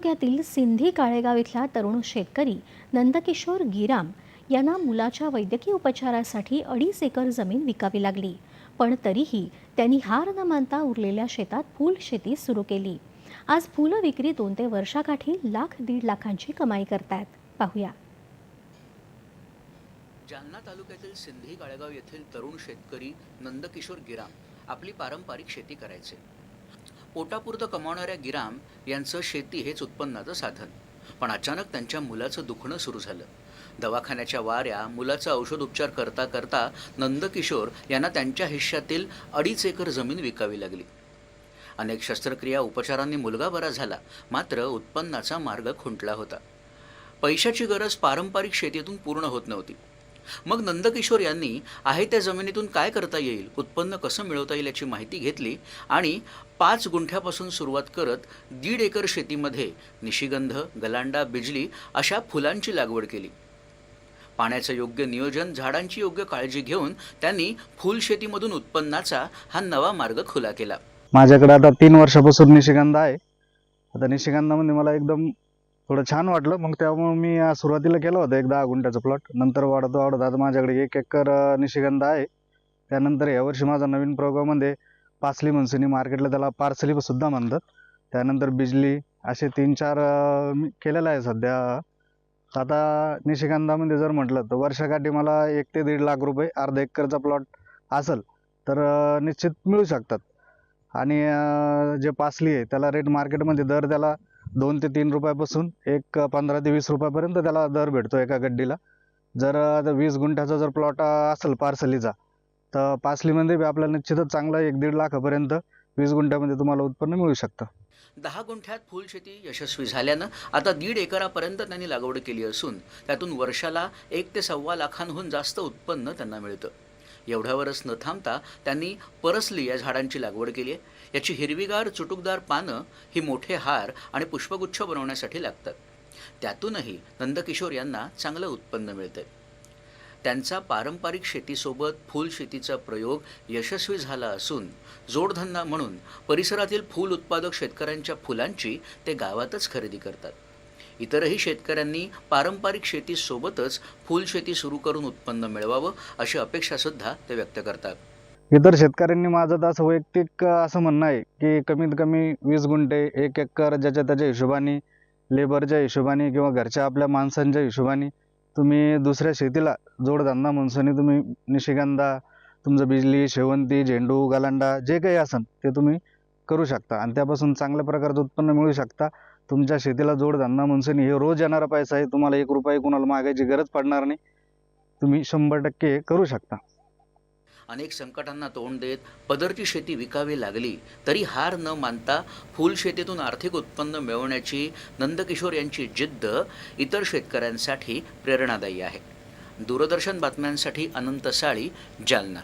तालुक्यातील सिंधी काळेगाव इथला तरुण शेतकरी नंदकिशोर गिराम यांना मुलाच्या वैद्यकीय उपचारासाठी अडीच एकर जमीन विकावी लागली. पण तरीही त्यांनी हार न मानता उरलेल्या शेतात फूल शेती सुरू केली. आज फुलं दोन ते वर्षाकाठी लाख दीड लाखांची कमाई करतायत. पाहूया. जालना तालुक्यातील सिंधी काळेगाव येथील तरुण शेतकरी नंदकिशोर गिराम आपली पारंपरिक शेती करायचे. पोटापुरतं कमावणाऱ्या गिराम यांचं शेती हेच उत्पन्नाचं साधन. पण अचानक त्यांच्या मुलाचं दुखणं सुरू झालं. दवाखान्याच्या वाऱ्या मुलाचा औषध उपचार करता करता नंदकिशोर यांना त्यांच्या हिश्श्यातील अडीच एकर जमीन विकावी लागली. अनेक शस्त्रक्रिया उपचारांनी मुलगा बरा झाला मात्र उत्पन्नाचा मार्ग खुंटला होता. पैशाची गरज पारंपरिक शेतीतून पूर्ण होत नव्हती. मग नंदकिशोर यांनी आहे त्या जमिनीतून काय करता येईल उत्पन्न कसं मिळवता येईल याची माहिती घेतली आणि पाच गुंठ्यापासून सुरुवात करत दीड एकर शेतीमध्ये निशिगंध गलांडा बिजली अशा फुलांची लागवड केली. पाण्याचं योग्य नियोजन झाडांची योग्य काळजी घेऊन त्यांनी फुलशेतीमधून उत्पन्नाचा हा नवा मार्ग खुला केला. माझ्याकडे आता तीन वर्षापासून निशिगंध आहे. आता निशिगंधामध्ये मला एकदम थोडं छान वाटलं. मग त्यामुळे मी सुरुवातीला केलं होतं एक दहा गुंठ्याचं प्लॉट नंतर वाढत वाढत. आता माझ्याकडे एक एकर निशिगंध आहे. त्यानंतर यावर्षी माझा नवीन प्रोग्राममध्ये पासली मनसुनी मार्केटला त्याला पार्सलीसुद्धा म्हणतात. त्यानंतर बिजली असे तीन चार मी केलेलं आहे सध्या. आता निशिगंधामध्ये जर म्हटलं तर वर्षाकाठी मला एक ते दीड लाख रुपये अर्धा एकरचा प्लॉट असेल तर निश्चित मिळू शकतात. आणि जे पासली आहे त्याला रेट मार्केटमध्ये दर त्याला दोन ते तीन रुपयापासून एक पंधरा ते वीस रुपयापर्यंत त्याला दर भेटतो एका गड्डीला. जर वीस गुंठ्याचा जर प्लॉट असेल पार्सलीचा तर पासलीमध्ये बी आपल्याला निश्चितच चांगला एक दीड लाखापर्यंत वीस गुंठ्यामध्ये तुम्हाला उत्पन्न मिळू शकतं. दहा गुंठ्यात फुलशेती यशस्वी झाल्यानं आता दीड एकरापर्यंत त्यांनी लागवड केली असून त्यातून वर्षाला एक ते सव्वा लाखांहून जास्त उत्पन्न त्यांना मिळतं. एवढ्यावरच न थांबता त्यांनी परसली या झाडांची लागवड केली आहे. याची हिरवीगार चुटुकदार पानं ही मोठे हार आणि पुष्पगुच्छ बनवण्यासाठी लागतात. त्यातूनही नंदकिशोर यांना चांगलं उत्पन्न मिळतं त्यांचा पारंपरिक शेतीसोबत फुलशेतीचा प्रयोग यशस्वी झाला असून जोडधंदा म्हणून परिसरातील फूल उत्पादक शेतकऱ्यांच्या फुलांची ते गावातच खरेदी करतात. इतरही शेतकऱ्यांनी पारंपरिक शेतीसोबतच फुलशेती सुरू करून उत्पन्न मिळवावं अशी अपेक्षासुद्धा ते व्यक्त करतात. इतर शेतकऱ्यांनी माझं तर असं वैयक्तिक असं म्हणणं आहे की कमीत कमी वीस गुंठे एक एकर ज्याच्या त्याच्या हिशोबाने लेबरच्या हिशोबाने किंवा घरच्या आपल्या माणसांच्या हिशोबाने तुम्ही दुसऱ्या शेतीला जोडधंदा म्हणसोनी तुम्ही निशिगंधा तुमचं बिजली शेवंती झेंडू गालांडा जे काही असन ते तुम्ही करू शकता आणि त्यापासून चांगल्या प्रकारचं उत्पन्न मिळू शकता. तुमच्या शेतीला जोडधंदा म्हणून हे रोज येणारा पैसा आहे. तुम्हाला एक रुपये कुणाला मागायची गरज पडणार नाही. तुम्ही शंभर टक्के हे करू शकता. अनेक संकटांना तोंड देत पदरची शेती विकावी लागली तरी हार न मानता फुलशेतीतून आर्थिक उत्पन्न मिळवण्याची नंदकिशोर यांची जिद्द इतर शेतकऱ्यांसाठी प्रेरणादायी आहे. दूरदर्शन बातम्यांसाठी अनंत साळी जालना.